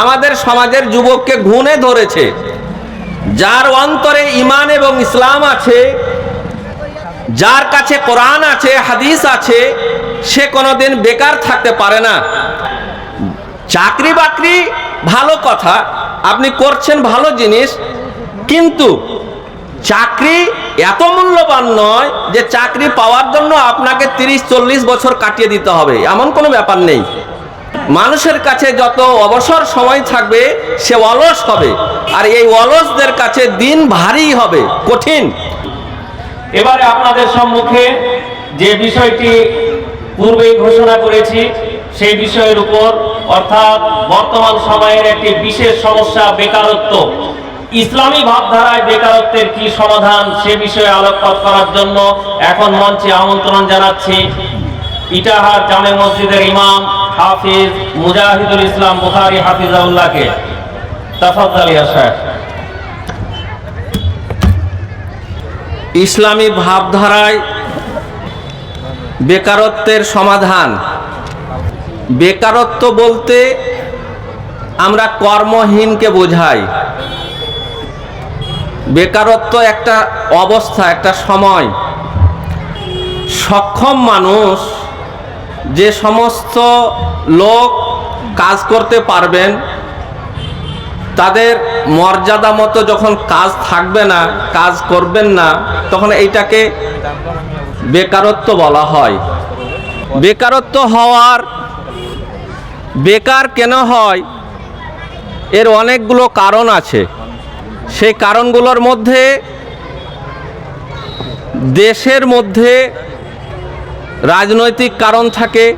আমাদের সমাজের যুবককে ঘুণে ধরেছে, যার অন্তরে ইমান এবং ইসলাম আছে, যার কাছে কোরআন আছে, হাদিস আছে, সে কোনোদিন বেকার থাকতে পারে না। চাকরি বাকরি ভালো কথা, আপনি করছেন ভালো জিনিস, কিন্তু চাকরি এত মূল্যবান নয় যে চাকরি পাওয়ার জন্য আপনাকে তিরিশ, চল্লিশ বছর কাটিয়ে দিতে হবে, এমন কোনো ব্যাপার নেই। মানুষের কাছে যত অবসর সময় থাকবে, সে অলস হবে। আর এই অলসদের কাছে দিন ভারী হবে, কঠিন। এবারে আপনাদের সম্মুখে যে বিষয়টি পূর্বেই ঘোষণা করেছি, সেই বিষয়ের উপর, অর্থাৎ বর্তমান সময়ের একটি বিশেষ সমস্যা, বেকারত্ব। ইসলামী ভাবধারায় বেকারত্বের কি সমাধান, সে বিষয়ে আলোকপাত করার জন্য এখন মঞ্চে আমন্ত্রণ জানাচ্ছি। ইটাহার জামে মসজিদের ইমাম হাফিজ মুজাহিদুল ইসলাম বুখারি হাফিজাউল্লাহকে তাফাজ্জালিয়া সাহেব ইসলামী ভাবধারায় বেকারত্বের সমাধান। বেকারত্ব বলতে আমরা কর্মহীনকে বোঝাই। বেকারত্ব একটা অবস্থা, একটা সময়। সক্ষম মানুষ যে সমস্ত লোক কাজ করতে পারবেন, তাদের মর্যাদা মতো যখন কাজ থাকবে না, কাজ করবেন না, তখন এইটাকে বেকারত্ব বলা হয়। বেকারত্ব হওয়ার বেকার কেন হয়? এর অনেকগুলো কারণ আছে। সেই কারণগুলোর মধ্যে দেশের মধ্যে রাজনৈতিক কারণ থাকে,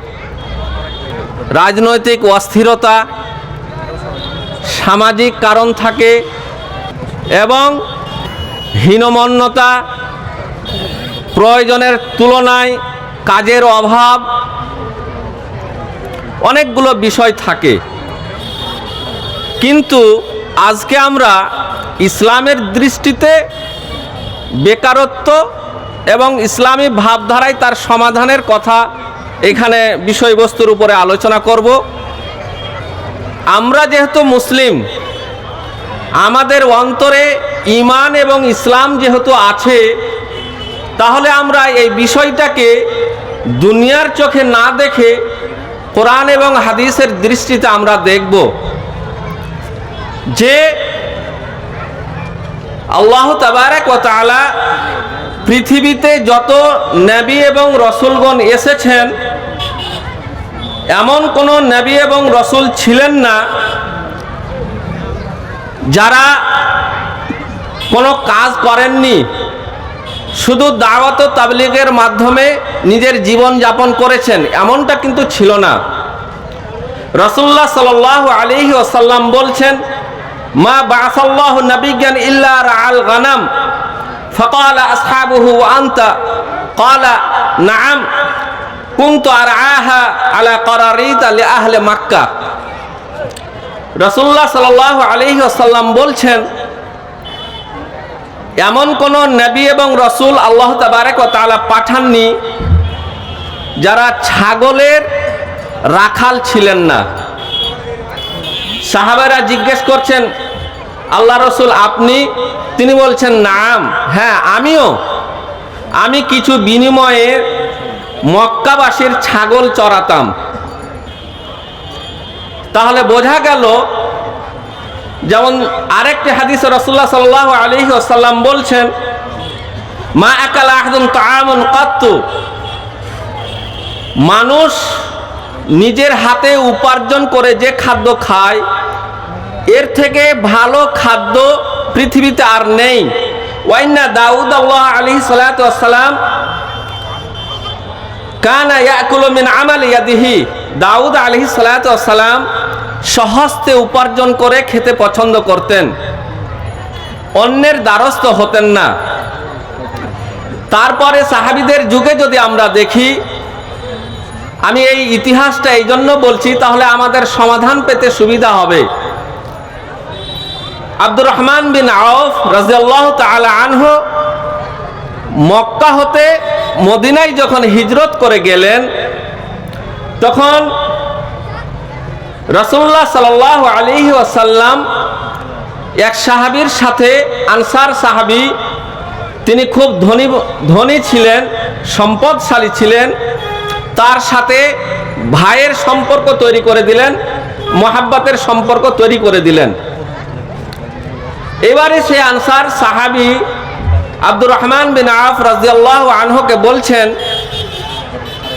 রাজনৈতিক অস্থিরতা, সামাজিক কারণ থাকে এবং হীনমন্যতা, প্রয়োজনের তুলনায় কাজের অভাব, অনেকগুলো বিষয় থাকে। কিন্তু আজকে আমরা ইসলামের দৃষ্টিতে বেকারত্ব এবং ইসলামী ভাবধারায় তার সমাধানের কথা এখানে বিষয়বস্তুর উপরে আলোচনা করব। আমরা যেহেতু মুসলিম, আমাদের অন্তরে ইমান এবং ইসলাম যেহেতু আছে, তাহলে আমরা এই বিষয়টাকে দুনিয়ার চোখে না দেখে কোরআন এবং হাদিসের দৃষ্টিতে আমরা দেখব। যে আল্লাহ তাবারাক ও তাআলা পৃথিবীতে যত নবী এবং রসুলগণ এসেছেন, এমন কোনো নবী এবং রসুল ছিলেন না যারা কোনো কাজ করেননি, শুধু দাওয়াত তাবলিগের মাধ্যমে নিজের জীবন যাপন করেছেন, এমনটা কিন্তু ছিল না। রসুল্লাহ সাল আলী ওসাল্লাম বলছেন মা বাসাল্লাহ নবিজ্ঞান ইল্লা আল গানাম। আন্তা। কালা নাম কুন্তু আর আহা আলা করারিত আলি আহলে মাক্কা। রসুল্লাহ সাল আলহি আসাল্লাম বলছেন, এমন কোন নবী এবং রসুল আল্লাহ তাবারেক ও তাআলা পাঠাননি যারা ছাগলের রাখাল ছিলেন না। সাহাবেরা জিজ্ঞেস করছেন আল্লাহ রসুল, আপনি, তিনি বলছেন, নাম। হ্যাঁ আমিও। আমি কিছু বিনিময়ে মক্কাবাসীর ছাগল চড়াতাম। তাহলে বোঝা গেল, যেমন আরেকটি হাদিস রসুল্লাহ সাল্লাহ আলী আসাল্লাম বলছেন, মা একাল আহদুন তামন কাত্তু। মানুষ নিজের হাতে উপার্জন করে যে খাদ্য খায় এর থেকে ভালো খাদ্য পৃথিবীতে আর নেই। ওয়াইনা দাউদ আল্লাহ আলী সালাতাম কানা ইয়াকুলু মিন আমাল ইয়াদিহি। দাউদ আলী সালাতাম সহস্তে উপার্জন করে খেতে পছন্দ করতেন। অন্যের দ্বারস্থ হতেন না। তারপরে সাহাবিদের যুগে যদি আমরা দেখি, আমি এই ইতিহাসটা এই জন্য বলছি, তাহলে আমাদের সমাধান পেতে সুবিধা হবে। আব্দুর রহমান বিন আউফ রাজিয়াল্লাহ তাআলা আনহু মক্কা হতে মদিনায় যখন হিজরত করে গেলেন, তখন রসুল্লাহ সাল আলী ওয়াসাল্লাম এক সাহাবির সাথে আনসার সাহাবি, তিনি খুব ধনী ধনী ছিলেন, সম্পদশালী ছিলেন, তার সাথে ভাইয়ের সম্পর্ক তৈরি করে দিলেন, মোহাব্বতের সম্পর্ক তৈরি করে দিলেন। এবারে সে আনসার সাহাবি আব্দুর রহমান বিন আফ রাজিয়াল্লাহ আনহুকে বলছেন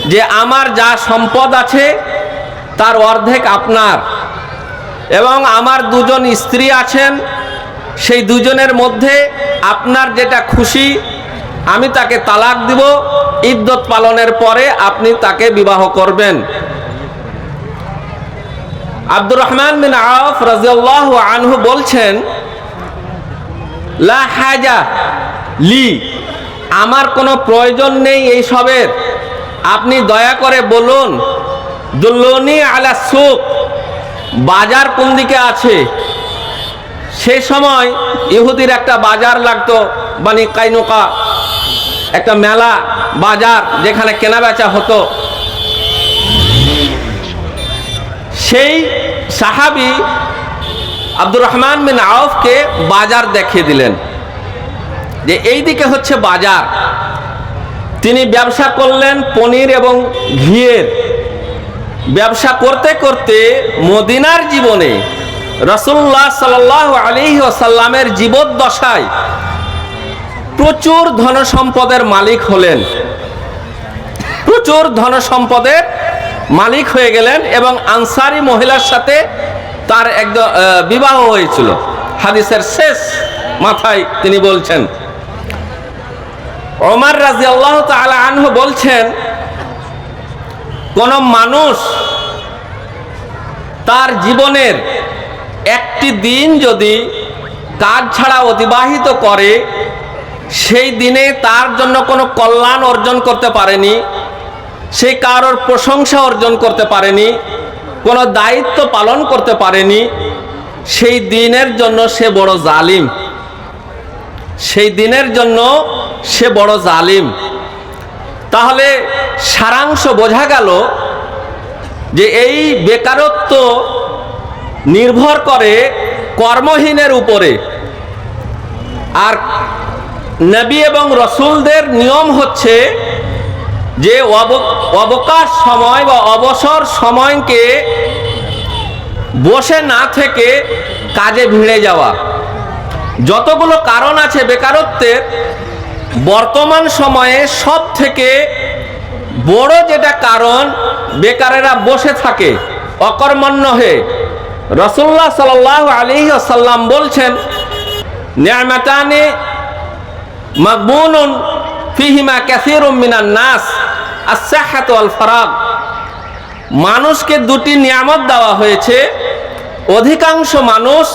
যে আমার যা সম্পদ আছে তার অর্ধেক আপনার এবং আমার দুজন স্ত্রী আছেন, সেই দুজনের মধ্যে আপনার যেটা খুশি আমি তাকে তালাক দিব ইদ্যত পালনের পরে আপনি তাকে বিবাহ করবেন। আব্দুর রহমান বিন আফ রাজিয়াল্লাহ আনহু বলছেন লা হাজা লি। আমার কোনো প্রয়োজন নেই এই সবের। আপনি দয়া করে বলুন, দুল্লনি আলা সুক, বাজার কোন দিকে আছে? সে সময় ইহুদির একটা বাজার লাগতো, বানি কাইনুকা, একটা মেলা বাজার যেখানে কেনা বেচা হতো। সেই সাহাবি আব্দুর রহমান বিন আউফকে বাজার দেখিয়ে দিলেন। যে এই দিকে হচ্ছে বাজার। তিনি ব্যবসা করলেন পনির এবং ঘিয়ের। ব্যবসা করতে করতে মদিনার জীবনে রসুল্লাহ সাল আলী আসাল্লামের জীবদ্দশায় প্রচুর ধন সম্পদের মালিক হলেন। প্রচুর ধন সম্পদের মালিক হয়ে গেলেন এবং আনসারি মহিলার সাথে তার একদম বিবাহ হয়েছিল। হাদিসের শেষ মাথায় তিনি বলছেন, ওমর রাজি আল্লাহ আনহু বলছেন, কোন মানুষ তার জীবনের একটি দিন যদি কাজ ছাড়া অতিবাহিত করে, সেই দিনে তার জন্য কোনো কল্যাণ অর্জন করতে পারেনি, সে কারোর প্রশংসা অর্জন করতে পারেনি কোনো দায়িত্ব পালন করতে পারেনি, সেই দিনের জন্য সে বড় জালিম। সেই দিনের জন্য সে বড় জালিম। তাহলে সারাংশ বোঝা গেল যে এই বেকারত্ব নির্ভর করে কর্মহীনের উপরে। আর নবী এবং রসুলদের নিয়ম হচ্ছে যে অব- অবকাশ সময় বা অবসর সময়কে বসে না থেকে কাজে ভিড়ে যাওয়া। যতগুলো কারণ আছে বেকারত্বের, বর্তমান সময়ে সব থেকে বড় যেটা কারণ বেকারেরা বসে থাকে, অকর্মণ্য হয়ে। রসুল্লাহ সাল আলী সাল্লাম বলছেন, নিয়ামাতানে মকবুনুন ফিহিমা ক্যাসিরুম মিনান নাস আসাহাত আল ফারাগ মানুষকে দুটি নিয়ামত দেওয়া হয়েছে। অধিকাংশ মানুষ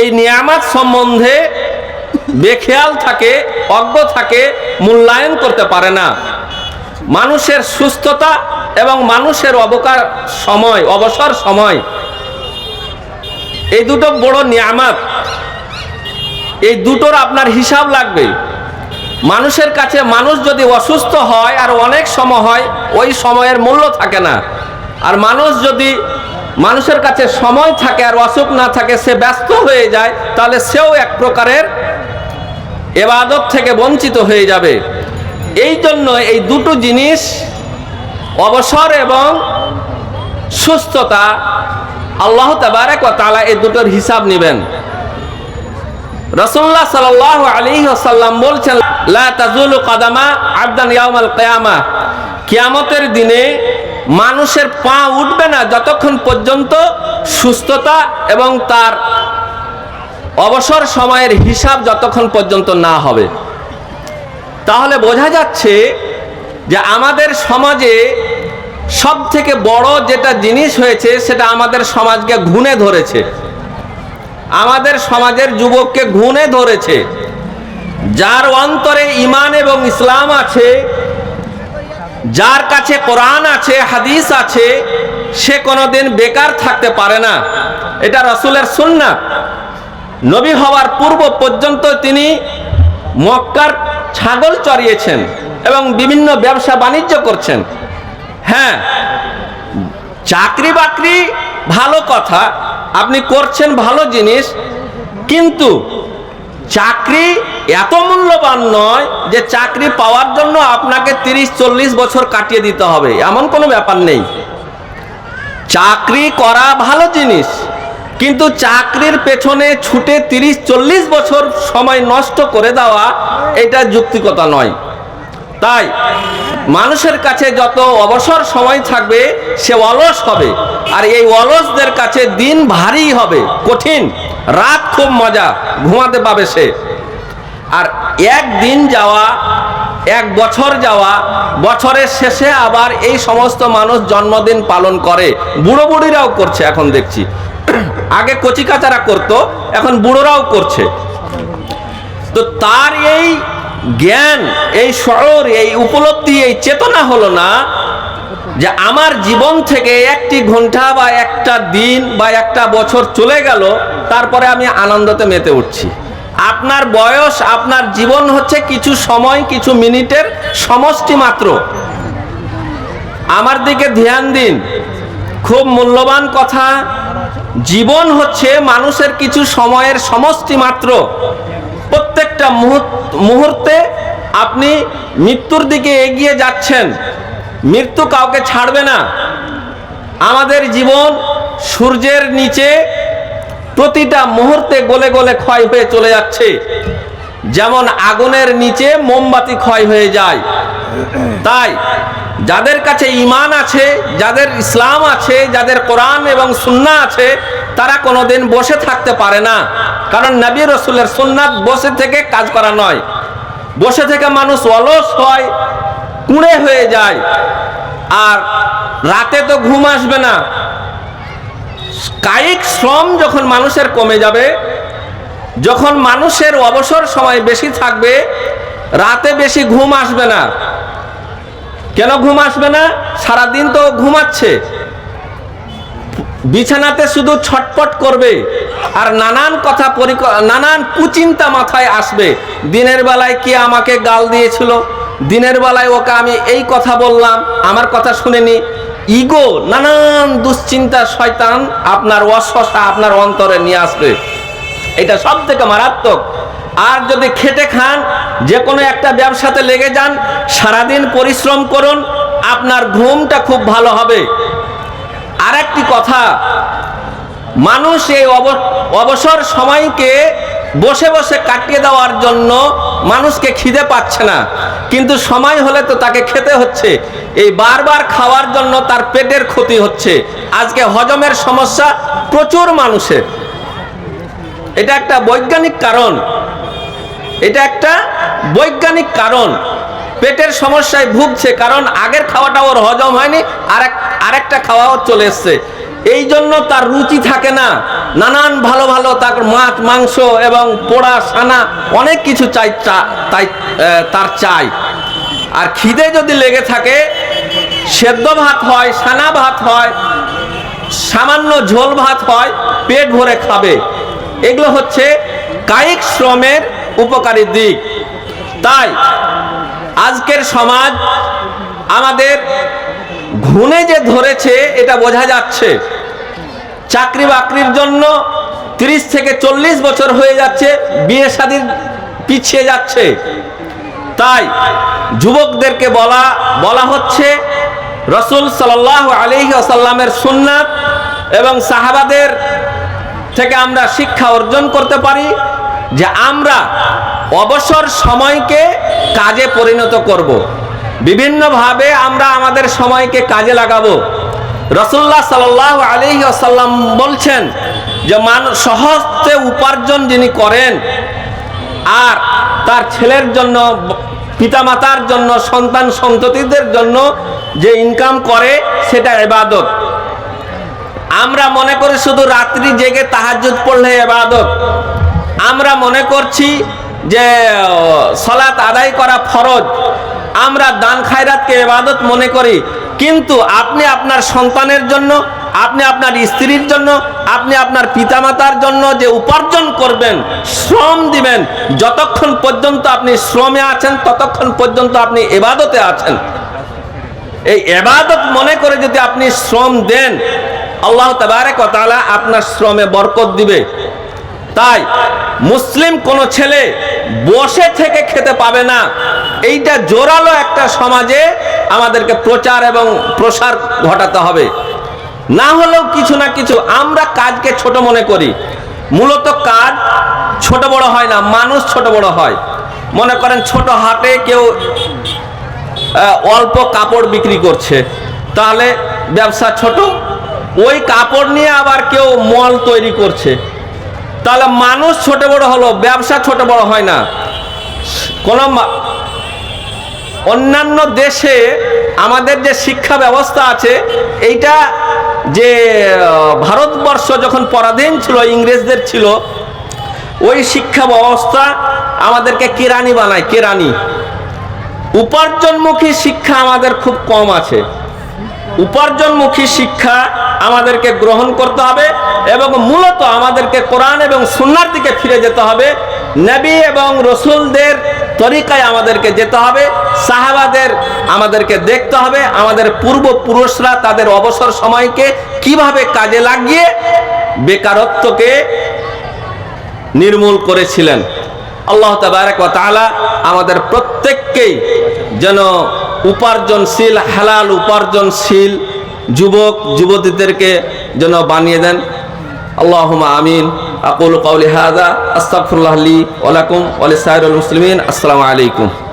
এই নিয়ামত সম্বন্ধে বেখেয়াল থাকে, অজ্ঞ থাকে, মূল্যায়ন করতে পারে না। মানুষের সুস্থতা এবং মানুষের অবকার সময়, অবসর সময়। এই দুটো বড় নিয়ামত, এই দুটোর আপনার হিসাব লাগবে। মানুষের কাছে মানুষ যদি অসুস্থ হয় আর অনেক সময় হয়, ওই সময়ের মূল্য থাকে না। আর মানুষ যদি মানুষের কাছে সময় থাকে আর অসুখ না থাকে, সে ব্যস্ত হয়ে যায়, তাহলে সেও এক প্রকারের এবাদত থেকে বঞ্চিত হয়ে যাবে। এই জন্য এই দুটো জিনিস, অবসর এবং সুস্থতা, আল্লাহ তাবারক ওয়া তাআলা এই দুটোর হিসাব নেবেন। রসুল্লাহ সাল আলী সাল্লাম বলছেন তাজুলু কাদামা আবদান ইয়াউমাল কিয়ামা। কিয়ামতের দিনে মানুষের পা উঠবে না যতক্ষণ পর্যন্ত সুস্থতা এবং তার অবসর সময়ের হিসাব যতক্ষণ পর্যন্ত না হবে। তাহলে বোঝা যাচ্ছে যে আমাদের সমাজে সব থেকে বড় যেটা জিনিস হয়েছে, সেটা আমাদের সমাজকে ঘুণে ধরেছে। আমাদের সমাজের যুবককে ঘুণে ধরেছে, যার অন্তরে ইমান এবং ইসলাম আছে, যার কাছে কোরআন আছে, হাদিস আছে, সে কোনোদিন বেকার থাকতে পারে না। এটা রসুলের সুন্নাত নবী হওয়ার পূর্ব পর্যন্ত তিনি মক্কার ছাগল চড়িয়েছেন এবং বিভিন্ন ব্যবসা বাণিজ্য করছেন। হ্যাঁ চাকরি বাকরি ভালো কথা আপনি করছেন ভালো জিনিস, কিন্তু চাকরি এত মূল্যবান নয় যে চাকরি পাওয়ার জন্য আপনাকে তিরিশ, চল্লিশ বছর কাটিয়ে দিতে হবে, এমন কোনো ব্যাপার নেই। চাকরি করা ভালো জিনিস, কিন্তু চাকরির পেছনে ছুটে তিরিশ, চল্লিশ বছর সময় নষ্ট করে দেওয়া, এটা যুক্তিকতা নয়। তাই মানুষের কাছে যত অবসর সময় থাকবে, সে অলস হবে। আর এই অলসদের কাছে দিন ভারী হবে, কঠিন। রাত খুব মজা, ঘুমাতে পাবে সে। আর একদিন যাওয়া, এক বছর যাওয়া, বছরের শেষে আবার এই সমস্ত মানুষ জন্মদিন পালন করে। বুড়ো বুড়িরাও করছে এখন দেখছি। আগে কচিকাচারা করতো, এখন বুড়োরাও করছে। তো তার এই জ্ঞান, এই শহর, এই উপলব্ধি, এই চেতনা হলো না যে আমার জীবন থেকে একটি ঘণ্টা বা একটা দিন বা একটা বছর চলে গেল, তারপরে আমি আনন্দতে মেতে উঠছি। আপনার বয়স, আপনার জীবন হচ্ছে কিছু সময়, কিছু মিনিটের সমষ্টি মাত্র। আমার দিকে ধ্যান দিন। খুব মূল্যবান কথা। জীবন হচ্ছে মানুষের কিছু সময়ের সমষ্টি মাত্র। প্রত্যেকটা মুহূর্ত- আপনি মৃত্যুর দিকে এগিয়ে যাচ্ছেন। মৃত্যু কাউকে ছাড়বে না। আমাদের জীবন সূর্যের নিচে প্রতিটা মুহূর্তে গলে গলে ক্ষয় হয়ে চলে যাচ্ছে। যেমন আগুনের নিচে মোমবাতি ক্ষয় হয়ে যায়। তাই যাদের কাছে ইমান আছে, যাদের ইসলাম আছে, যাদের কোরআন এবং সুন্না আছে, তারা কোনোদিন বসে থাকতে পারে না। কারণ নবী রসুলের সুন্নাত বসে থেকে কাজ করা নয়। বসে থেকে মানুষ অলস হয়, কুঁড়ে হয়ে যায়। আর রাতে তো ঘুম আসবে না। কায়িক শ্রম যখন মানুষের কমে যাবে, যখন মানুষের অবসর সময় বেশি থাকবে, রাতে বেশি ঘুম আসবে না। কেন ঘুম আসবে না? সারাদিন তো ঘুমাচ্ছে। বিছানাতে শুধু ছটপট করবে আর নানান কথা নানান কুচিন্তা মাথায় আসবে। দিনের বেলায় কে আমাকে গাল দিয়েছিল? দিনের বেলায় ওকে আমি এই কথা বললাম, আমার কথা শুনেনি। ইগো, নানান দুশ্চিন্তা শয়তান আপনার অশ্বসা আপনার অন্তরে নিয়ে আসবে। এটা সব থেকে মারাত্মক। আর যদি খেটে খান, যে কোনো একটা ব্যবসাতে লেগে যান, সারাদিন পরিশ্রম করুন, আপনার ঘুমটা খুব ভালো হবে। আর একটি কথা, মানুষ এই অব- অবসর সময়কে বসে বসে কাটিয়ে দেওয়ার জন্য মানুষকে খিদে পাচ্ছে না। কিন্তু সময় হলে তো তাকে খেতে হচ্ছে। এই বারবার খাওয়ার জন্য তার পেটের ক্ষতি হচ্ছে। আজকে হজমের সমস্যা প্রচুর মানুষের। এটা একটা বৈজ্ঞানিক কারণ। এটা একটা বৈজ্ঞানিক কারণ। পেটের সমস্যায় ভুগছে কারণ আগের খাওয়াটা ওর হজম হয়নি, আরেক, আরেকটা খাওয়াও চলে এসছে। এই জন্য তার রুচি থাকে না। নানান ভালো ভালো তার মাছ, মাংস এবং পোড়া সানা অনেক কিছু চাই তাই তার চাই। আর খিদে যদি লেগে থাকে, সেদ্ধ ভাত হয় সানা ভাত হয়, সামান্য ঝোল ভাত হয়, পেট ভরে খাবে। এগুলো হচ্ছে কায়িক শ্রমের উপকারী দিক। তাই আজকের সমাজ আমাদের ঘুণে যে ধরেছে, এটা বোঝা যাচ্ছে। চাকরি বাকরির জন্য তিরিশ থেকে চল্লিশ বছর হয়ে যাচ্ছে, বিয়ে শাদির পিছিয়ে যাচ্ছে। তাই যুবকদেরকে বলা বলা হচ্ছে, রসুল সাল্লাহ আলহি আসাল্লামের সুন্নাত এবং সাহাবাদের থেকে আমরা শিক্ষা অর্জন করতে পারি। যে আমরা অবসর সময়কে কাজে পরিণত করব। বিভিন্নভাবে আমরা আমাদের সময়কে কাজে লাগাবো। রসুল্লাহ সাল্লাহ আলহি আসাল্লাম বলছেন যে মানুষ সহজতে উপার্জন যিনি করেন, আর তার ছেলের জন্য, পিতামাতার জন্য, সন্তান সন্ততিদের জন্য যে ইনকাম করে, সেটা এবাদত। আমরা মনে করি শুধু রাত্রি জেগে তাহাজ্জুদ পড়লে এবাদত। আমরা মনে করছি যে সলাত আদায় করা ফরজ। আমরা দান খায়রাতকে এবাদত মনে করি। কিন্তু আপনি আপনার সন্তানের জন্য, আপনি আপনার স্ত্রীর জন্য, আপনি আপনার পিতামাতার জন্য যে উপার্জন করবেন, শ্রম দিবেন, যতক্ষণ পর্যন্ত আপনি শ্রমে আছেন, ততক্ষণ পর্যন্ত আপনি এবাদতে আছেন। এই এবাদত মনে করে যদি আপনি শ্রম দেন, আল্লাহ তাবারক ওয়া আপনার শ্রমে বরকত দিবে। তাই মুসলিম কোন ছেলে বসে থেকে খেতে পাবে না। এইটা জোরালো একটা সমাজে আমাদেরকে প্রচার এবং প্রসার ঘটাতে হবে। না হলেও কিছু না কিছু আমরা কাজকে ছোট মনে করি। মূলত কাজ ছোট বড় হয় না, মানুষ ছোট বড় হয়। মনে করেন ছোট হাটে কেউ অল্প কাপড় বিক্রি করছে, তাহলে ব্যবসা ছোট। ওই কাপড় নিয়ে আবার কেউ মল তৈরি করছে। তাহলে মানুষ ছোট বড় হলো, ব্যবসা ছোট বড় হয় না। কোন অন্যান্য দেশে আমাদের যে শিক্ষা ব্যবস্থা আছে, এইটা যে ভারতবর্ষ যখন পরাধীন ছিল, ইংরেজদের ছিল, ওই শিক্ষা ব্যবস্থা আমাদেরকে কেরানি বানায় কেরানি উপার্জনমুখী শিক্ষা আমাদের খুব কম আছে। উপার্জনমুখী শিক্ষা আমাদেরকে গ্রহণ করতে হবে এবং মূলত আমাদেরকে কোরআন এবং সুন্নার দিকে ফিরে যেতে হবে। নবী এবং রসুলদের তরিকায় আমাদেরকে যেতে হবে। সাহাবাদের আমাদেরকে দেখতে হবে। আমাদের পূর্বপুরুষরা তাদের অবসর সময়কে কীভাবে কাজে লাগিয়ে বেকারত্বকে নির্মূল করেছিলেন। আল্লাহ ওয়া আমাদের প্রত্যেককেই যেন উপার্জনশীল, হালাল উপার্জনশীল যুবক, যুবতীদেরকে যেন বানিয়ে দেন। আল্লাহ আমিন। আকুল কাউলি হাজা আস্তাফুল্লাহ আলী ওলাকুম ওলি লিসাইরিল মুসলিমিন। আসসালামু আলাইকুম।